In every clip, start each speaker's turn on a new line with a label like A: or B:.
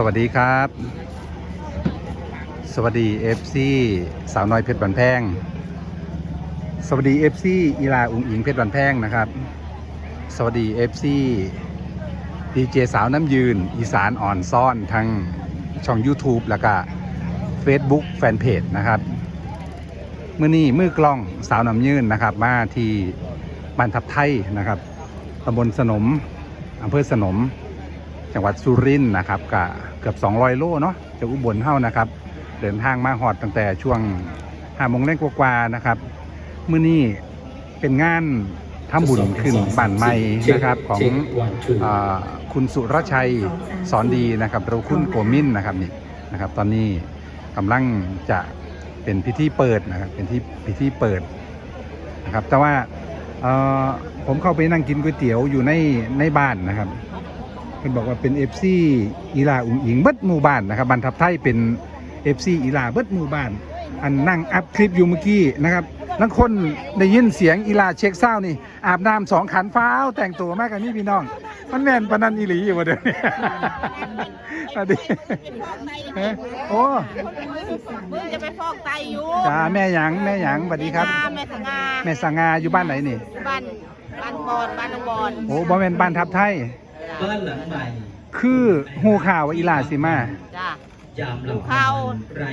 A: สวัสดีครับ สวัสดี FC สาวน้อยเพชรบันแพง สวัสดี FC อีลาอุงอิงเพชรบันแพงนะครับ สวัสดี FC ดีเจสาวน้ำยืน อีสานอ่อนซ่อนทั้งช่อง YouTube แล้วก็ Facebook แฟนเพจนะครับเมื่อนี้มือกล้องสาวน้ำยืนนะครับ มาที่บ้านทับไทยนะครับตำบลสนมอำเภอสนม จังหวัดสุรินทร์นะครับก็เกือบ 200 โลเนาะจากอุบลเท่านะครับ เดินทางมาหอดตั้งแต่ช่วงห้าโมงเล่นกว่าๆนะครับมื้อนี้เป็นงานทำบุญขึ้นบ้านใหม่นะครับของคุณสุรชัยสอนดีนะครับเราคุณโกมินนะครับนี่นะครับ ตอนนี้กำลังจะเป็นพิธีเปิดนะครับเป็นที่พิธีเปิดนะครับ แต่ว่าเออผมเข้าไปนั่งกินก๋วยเตี๋ยวอยู่ในในบ้านนะครับ เพิ่นบอกว่าเป็น FC อีลาอุงอิงเบิดหมู่บ้านนะครับบันทับไทยเป็น FC อีลาเบิดหมู่บ้าน อันนั่งอัพคลิปอยู่เมื่อกี้นะครับนังคนได้ยินเสียงอีลาเช็คเศร้านี่ อาบน้ำสองขันฟ้าวแต่งตัวมากกันนี่พี่น้อง มันแม่นปานนันอีหลีอยู่วะเดี๋ยวนี้สวัสดีเอ้ยโอ้
B: มึงจะไปฟอกไตอยู่
A: จ้าแม่หยังแม่หยังสวัสดีครับ
B: แม่สง่า
A: แม่สังงาอยู่บ้านไหนนี่
B: บ้านบ้านบอนบ้านนองบอน
A: โอ้บ่แม่นบ้านทับไทย
C: บ้านหลังใหม่
A: คือหูข่าวว่าอีลาสิมา
B: จ้ายา
C: มหลัง
B: เข้า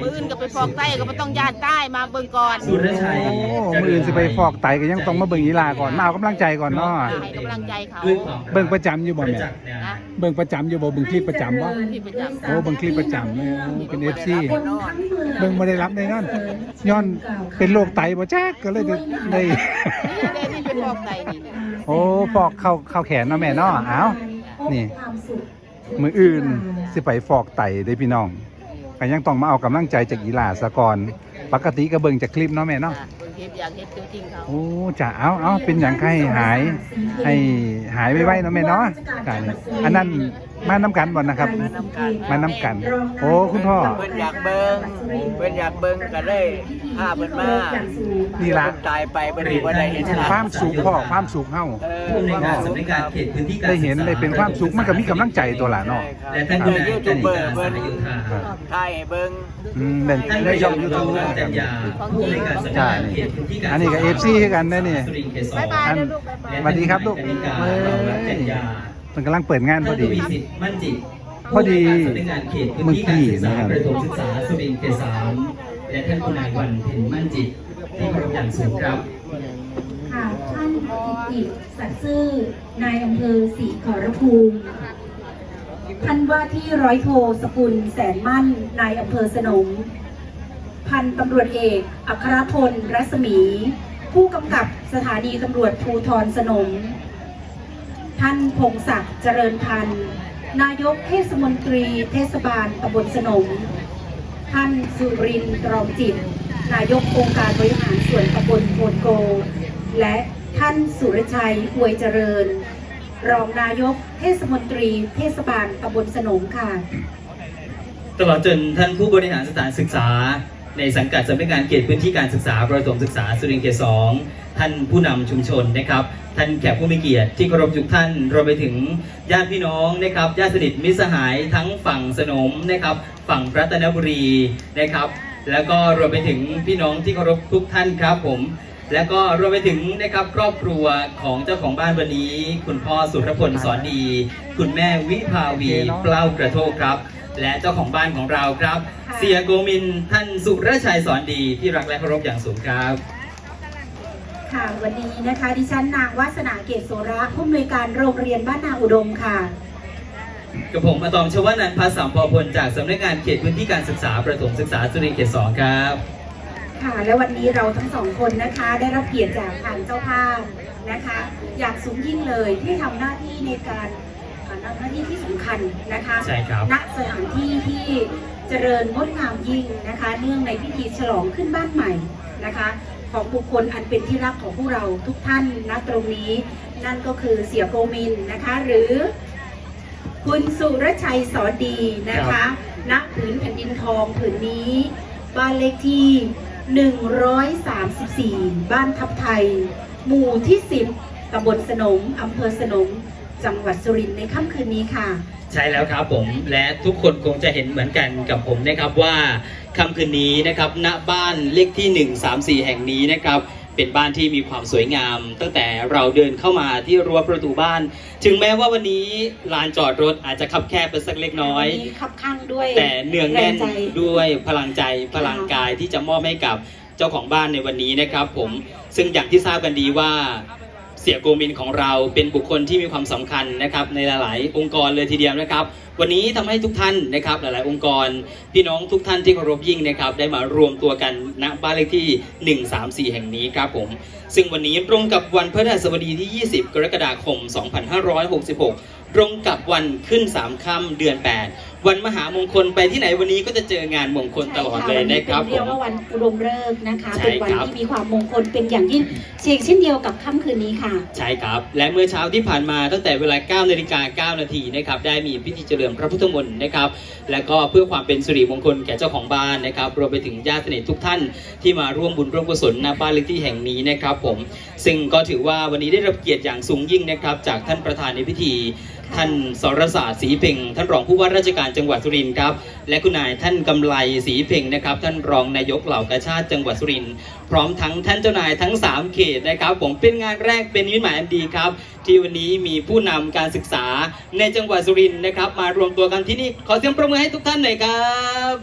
B: มืออื่นก็ไปฟอกไตก็ไม่ต้องย่านใต้มาเบิ่งก่อน
C: สุรชัย
A: โอ้มืออื่นสิไปฟอกไตก็ยังต้องมาเบิ่งอีลาก่อนมาเอากำลังใจก่อนเนาะ
B: ให้กำลังใจเขา
C: ด้วยความ
A: เบิ่งประจำอยู่บ่แม่
C: จักษ์เนี่ย
B: นะ
A: เบิ่งประจำอยู่บ่เบิ่งคลิปประจำบ่
B: ที่ประจำ
A: โอ้เบิ่งคลิปประจำเนี่ยเป็น FC เบิ่งบ่ได้รับได้นอนย้อนเป็นโรคไตบ่จ๊กก็เลยได้ได้
B: นี่เลยที่ไปฟอกไตนี่นะ
A: โอ้ฟอกเข้าเข้าแขนเนาะแม่เนาะเอ้า นี่มืออื่นสิไปฟอกไตเด้อพี่น้องก็ยังต้องมาเอากำลังใจจากอีหลาซะก่อน ปกติก็เบิ่งจากคลิปเนาะแม่เนาะ
B: จ้ะเบิ่งคลิปอยากเห็นตัวจริงเขา
A: โอ้จะเอาเอาเป็นอย่างใครหาย ให้หายไวๆเนาะแม่เนาะกันอันนั้นมาน้ำกันบ่นะครับ
B: มานำกัน
A: มาน้ำกัน โอ้คุณพ่อ
D: เพิ่นอยากเบิ่งเพิ่นอยากเบิ่งก็เลยพาเพิ่นมา
A: นี่ล่ะ
D: เพิ่นตายไปเพิ่นบ่ได้เห็นหน้
A: ความสุขพ่อความสุขเฮา
D: เออ
C: ผู้ในวยการ
D: สุ
C: สำนักงานเขตพื้นที่การ
A: ได้เห็นได้เป็นความสุขมันก็มีกำลังใจตัวละเนาะ
C: และท่าน
D: โด
C: ผู้
D: ย
C: นำ
D: ยูทูบเบอร์เพิ่น
C: อายุทา
A: ครับ
D: ถ่ายให้เบิ่ง
A: อืมเป็น
C: ท่าน
A: ได้
C: นาย
A: ช่อกง
C: ยู
A: ยู
C: ทู
A: ทู
C: บบจันยาผู้ในวยการสำนักงานเขตพื้นที่การ
A: อันนี้ก็ FC คือกันนะนี่
C: สุรินทร์เขตสอง
B: บ๊ายบาย
A: อัน
B: นะลูกบ๊ายบาย
A: สวัสดีครับลูก
C: ท่านผู้
A: เฮ้
C: ในวยการจันยา
A: มันกำลังเปิดงานพ
C: ท่า
A: อนดี
C: ทวีสิทธิ์มั่นจิต
A: พอดี
C: ผู้ในวยการสำนักงานเขตพื้นที่การศึกษาประถมศึกษาสุรินทร์เขตสามและท่านผู้นายวันเพ็ญมั่นจิตที่เคารพอย่างสูงครับ
E: ค่ะท่านอิติสัตย์ซื่อนายอำเภอศรีขอรภูมิ ท่านว่าที่ร้อยโทสกุลแสนมั่น นายอำเภอสนม พันตำรวจเอกอัครพลรัศมี ผู้กำกับสถานีตำรวจภูทรสนม ท่านพงศักดิ์เจริญพันธ์ นายกเทศมนตรี เทศบาลตำบลสนม ท่านสุรินทร์ตรอมจิต นายกองค์การบริหารส่วนตำบลโพนโก และท่านสุรชัยอวยเจริญ รองนายกเทศมนตรี เทศบาลตำบลสนมค่ะ
C: ตลอดจนท่านผู้บริหารสถานศึกษา ในสังกัดสำนักงานเขตพื้นที่การศึกษา ประถมศึกษาสุรินทร์เขตสองท่านผู้นำชุมชนนะครับ ท่านแขกผู้มีเกียรติที่เคารพทุกท่านรวมไปถึงญาติพี่น้องนะครับญาติสนิทมิตรสหายทั้งฝั่งสนมนะครับ ฝั่งรัตนบุรีนะครับ แล้วก็รวมไปถึงพี่น้องที่เคารพทุกท่านครับผม แล้วก็รวมไปถึงนะครับครอบครัวของเจ้าของบ้านวันนี้ คุณพ่อสุรพลสอนดี คุณแม่วิภาวีเปล้ากระโทกครับ และเจ้าของบ้านของเราครับ เสียโกมินท่านสุรชัยสอนดีที่รักและเคารพอย่างสูงครับ
E: ค่ะ วันนี้นะคะ ดิฉันนางวาสนาเกตโสระผู้อำนวยการโรงเรียนบ้านนาอุดมค่ะ
C: กับผมอะตอมชวนันท์ภาษามพอพลจากสำนักงานเขตพื้นที่การศึกษาประถมศึกษาสุรินทร์เขตสองครับ
E: ค่ะ และวันนี้เราทั้งสองคนนะคะ ได้รับเกียรติจากทางเจ้าภาพนะคะ อยากสูงยิ่งเลยที่ทำหน้าที่ในการเอ่อทำหน้าที่ที่สำคัญนะคะ
C: ใช่ครับ
E: ณสถานที่ที่เจริญงดงามยิ่งนะคะ เนื่องในพิธีฉลองขึ้นบ้านใหม่นะคะ ของบุคคลอันเป็นที่รักของพวกเราทุกท่านณตรงนี้ นั่นก็คือเสียโกมินนะคะ หรือ คุณสุรชัยสอนดีนะคะณผืนแผ่นดินทองผืนนี้ บ้านเลขที่ 134 บ้านทับไทย หมู่ที่ 10ตำบลสนมอำเภอสนมจจังหวัดสุรินทร์ในค่ำคืนนี้ค่ะ
C: ใช่แล้วครับผมและทุกคนคงจะเห็นเหมือนกันกับผมนะครับว่า ค่ำคืนนี้นะครับณบ้านเลขที่ 134 แห่งนี้นะครับเป็นบ้านที่มีความสวยงาม ตั้งแต่เราเดินเข้ามาที่รั้วประตูบ้าน ถึงแม้ว่าวันนี้ลานจอดรถอาจจะคับแคบไปสักเล็กน้อย
E: วันนี้ขับข้างด้วย
C: แต่เนืองแน่น
E: รงใจ
C: ด้วยพลังใจพลังกายที่จะมอบให้กับเจ้าของบ้านในวันนี้นะครับ ผมซึ่งอย่างที่ทราบกันดีว่า เสียโกมินของเราเป็นบุคคลที่มีความสำคัญนะครับในหลาย ๆ องค์กรเลยทีเดียวนะครับ วันนี้ทำให้ทุกท่านนะครับหลาย ๆ องค์กร พี่น้องทุกท่านที่เคารพยิ่งนะครับได้มารวมตัวกันณบ้านเลขที่ 134 แห่งนี้ครับผมซึ่งวันนี้ตรงกับวันพฤหัสบดีที่ 20 กรกฎาคม 2566 ตรงกับวันขึ้น 3 ค่ำเดือน 8 วันมหามงคลไปที่ไหนวันนี้ก็จะเจองานมงคลตลอดเลยนะครับ
E: ใช่
C: ผ
E: เรียก
C: ม
E: ว่าวันอุดมฤกษ์นะคะ
C: ใช่
E: เป็นวัน
C: ครับ
E: ที่มีความมงคลเป็นอย่างยิ่งเชกเช่นเดียวกับค่ำคืนนี้ค่ะ
C: ใช่ครับ และเมื่อเช้าที่ผ่านมาตั้งแต่เวลา9นาฬิกา9นาทีนะครับได้มีพิธีเจริญพระพุทธมนต์นะครับ และก็เพื่อความเป็นสิริมงคลแก่เจ้าของบ้านนะครับรวมไปถึงญาติสนิททุกท่านที่มาร่วมบุญร่วมกุศลณบ้านเลขที่แห่งนี้นะครับผมซึ่งก็ถือว่าวันนี้ได้รับเกียรติอย่างสูงยิ่งนะครับ จากท่านประธานในพิธีท่านสรศาสตร์ศรีเพ่งท่านรองผู้ว่าราชการจังหวัดสุรินทร์ครับ และคุณนายท่านกำไลศรีเพ่งนะครับ ท่านรองนายกเหล่ากาชาติจังหวัดสุรินทร์พร้อมทั้งท่านเจ้านายทั้ง 3 เขตนะครับ ผมเป็นงานแรกเป็นนิมิตหมายอันดีครับ ที่วันนี้มีผู้นำการศึกษาในจังหวัดสุรินทร์นะครับ มารวมตัวกันที่นี่ขอเสียงประมือให้ทุกท่านหน่อยครับ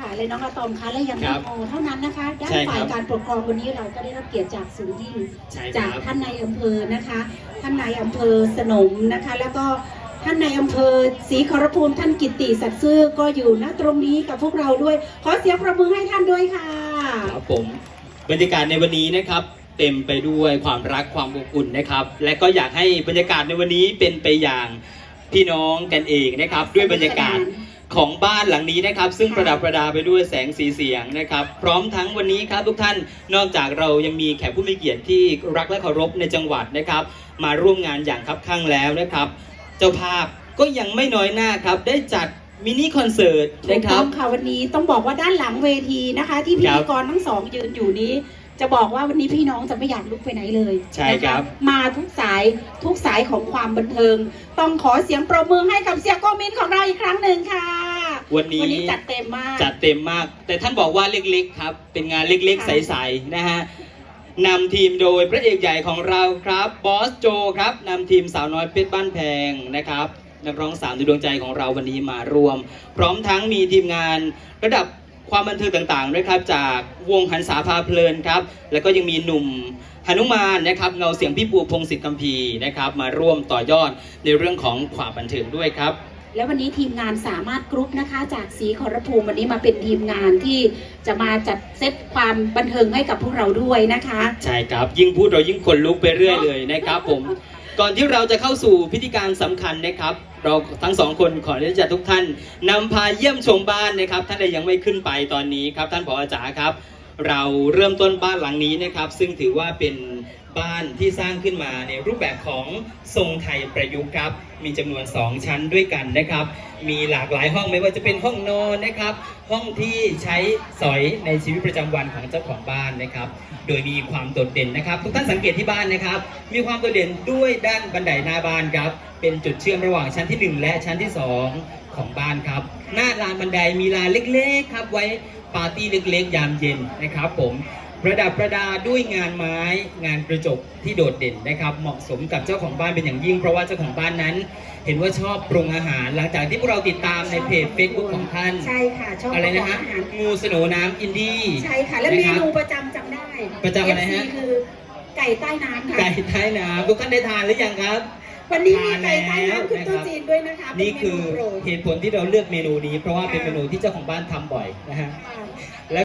E: ค่ะเลยน้องอะตอมคะและยัง
C: ครั
E: ไม่
C: บ
E: พอเท่านั้นนะคะด้าน
C: ใช่ครับ
E: ฝ่ายการปกครองวันนี้เราก็ได้รับเกียรติจากสูงยิ่ง
C: ใช่ครับ
E: จากท่านนายอำเภอนะคะ ท่านนายอำเภอสนมนะคะ แล้วก็ท่านนายอำเภอศรีขอรภูมิท่านกิตติสัตย์ซื่อก็อยู่ณตรงนี้กับพวกเราด้วย ขอเสียงประมือให้ท่านด้วยค่ะ
C: ครับผมบรรยากาศในวันนี้นะครับ เต็มไปด้วยความรักความอบอุ่นนะครับ และก็อยากให้บรรยากาศในวันนี้เป็นไปอย่างพี่น้องกันเองนะครับ ด้วยบรรยากาศ ของบ้านหลังนี้นะครับ ซึ่งประดับประดาไปด้วยแสงสีเสียงนะครับ พร้อมทั้งวันนี้ครับทุกท่านนอกจากเรายังมีแขกผู้มีเกียรติที่รักและเคารพในจังหวัดนะครับ มาร่วมงานอย่างคับข้างแล้วนะครับ เจ้าภาพก็ยังไม่น้อยหน้าครับได้จัดมินิคอนเสิร์ต
E: ถูก
C: นะค
E: ต้
C: รั
E: อบงค่ะวันนี้ต้องบอกว่าด้านหลังเวทีนะคะ ที่พิ
C: ครั
E: ธี
C: บ
E: กรทั้งสองยืนอยู่นี้ จะบอกว่าวันนี้พี่น้องจะไม่อยากลุกไปไหนเลย
C: ใช่ครับ
E: นะะมาทุกสายทุกสายของความบันเทิง ต้องขอเสียงประมือให้กับเสียโกมินของเราอีกครั้งหนึ่งค่ะ
C: วันนี้
E: วันนี้จัดเต็มมาก
C: จัดเต็มมาก แต่ท่านบอกว่าเล็กๆครับ เป็นงานเล็กๆ
E: ค่ะ
C: ใสๆนะฮะนำทีมโดยพระเอกใหญ่ของเราครับบอสโจครับนำทีมสาวน้อยเพชรบ้านแพงนะครับนักร้องสาวในดวงใจของเราวันนี้มารวม พร้อมทั้งมีทีมงานระดับความบันเทิงต่างๆด้วยครับจากวงหันษาพาเพลินครับ แล้วก็ยังมีหนุ่มหนุมานนะครับเงาเสียงพี่ปูพงศิษฐ์กัมพีนะครับ มาร่วมต่อยอดในเรื่องของความบันเทิงด้วยครับ
E: แล้ววันนี้ทีมงานสามารถกรุ๊ปนะคะ จากสีขอรภูมิวันนี้มาเป็นทีมงานที่จะมาจัดเซตความบันเทิงให้กับพวกเราด้วยนะคะ
C: ใช่ครับ ยิ่งพูดเรายิ่งขนลุกไปเรื่อยเลยนะครับผม ก่อนที่เราจะเข้าสู่พิธีการสำคัญนะครับ เราทั้งสองคนขออนุญาตทุกท่านนำพาเยี่ยมชมบ้านนะครับท่านใดยังไม่ขึ้นไปตอนนี้ครับท่านผอจ๋าครับ เราเริ่มต้นบ้านหลังนี้นะครับ ซึ่งถือว่าเป็นบ้านที่สร้างขึ้นมาในรูปแบบของทรงไทยประยุกต์ครับ มีจำนวน 2 ชั้นด้วยกันนะครับ มีหลากหลายห้องไม่ว่าจะเป็นห้องนอนนะครับ ห้องที่ใช้สอยในชีวิตประจำวันของเจ้าของบ้านนะครับ โดยมีความโดดเด่นนะครับ ทุกท่านสังเกตที่บ้านนะครับ มีความโดดเด่นด้วยด้านบันไดหน้าบ้านครับ เป็นจุดเชื่อมระหว่างชั้นที่ 1 และชั้นที่ 2 ของบ้านครับ หน้าลานบันไดมีลานเล็กๆครับไว้ ปาร์ตี้เล็กๆ ยามเย็นนะครับผมประดับประดาด้วยงานไม้งานกระจกที่โดดเด่นนะครับ เหมาะสมกับเจ้าของบ้านเป็นอย่างยิ่ง เพราะว่าเจ้าของบ้านนั้น เห็นว่าชอบปรุงอาหาร หลังจากที่พวกเราติดตามในเพจ Facebook ของท่าน
E: ใช่ค่ะชอบ
C: อะไรนะ
E: ป
C: ฮะ
E: กอบอาหาร
C: งูสโหนน้ำอินดี้
E: ใช่ค่ะและเม
C: นะครับ
E: นูประจำจำได้
C: ประจำอะไรฮะ
E: FC คือไก่ใต้น้ำค่ะ
C: ไก่ใต้น้ำทุกท่านได้ทานหรือยังครับ
E: วันนี้มีไก่ใต้น้ำคือ
C: ทานแล้ว
E: ตู้จีนด้วยนะคะเป็
C: นี่
E: เม
C: คือ
E: โปรด
C: เหตุผลที่เราเลือกเมนูนี้ เพราะว่าเป็น
E: ค่ะ
C: เมนูที่เจ้าของบ้านทำบ่อยนะฮะ
E: ค่ะ